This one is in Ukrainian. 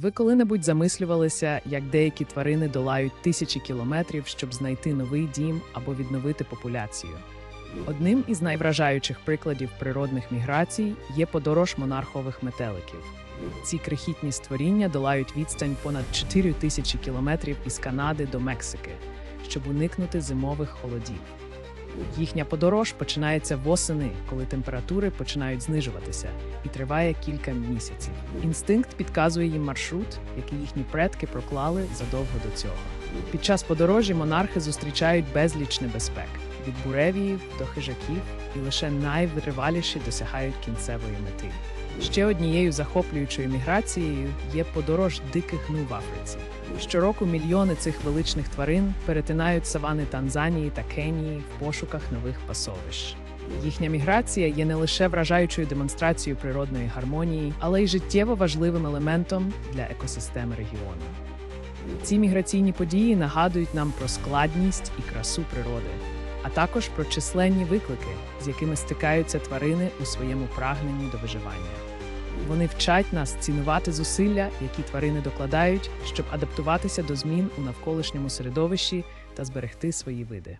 Ви коли-небудь замислювалися, як деякі тварини долають тисячі кілометрів, щоб знайти новий дім або відновити популяцію? Одним із найвражаючих прикладів природних міграцій є подорож монархових метеликів. Ці крихітні створіння долають відстань понад 4 тисячі кілометрів із Канади до Мексики, щоб уникнути зимових холодів. Їхня подорож починається восени, коли температури починають знижуватися, і триває кілька місяців. Інстинкт підказує їм маршрут, який їхні предки проклали задовго до цього. Під час подорожі монархи зустрічають безліч небезпек від буревіїв до хижаків, і лише найвитриваліші досягають кінцевої мети. Ще однією захоплюючою міграцією є подорож диких гну в Африці. Щороку мільйони цих величних тварин перетинають савани Танзанії та Кенії в пошуках нових пасовищ. Їхня міграція є не лише вражаючою демонстрацією природної гармонії, але й життєво важливим елементом для екосистеми регіону. Ці міграційні події нагадують нам про складність і красу природи, а також про численні виклики, з якими стикаються тварини у своєму прагненні до виживання. Вони вчать нас цінувати зусилля, які тварини докладають, щоб адаптуватися до змін у навколишньому середовищі та зберегти свої види.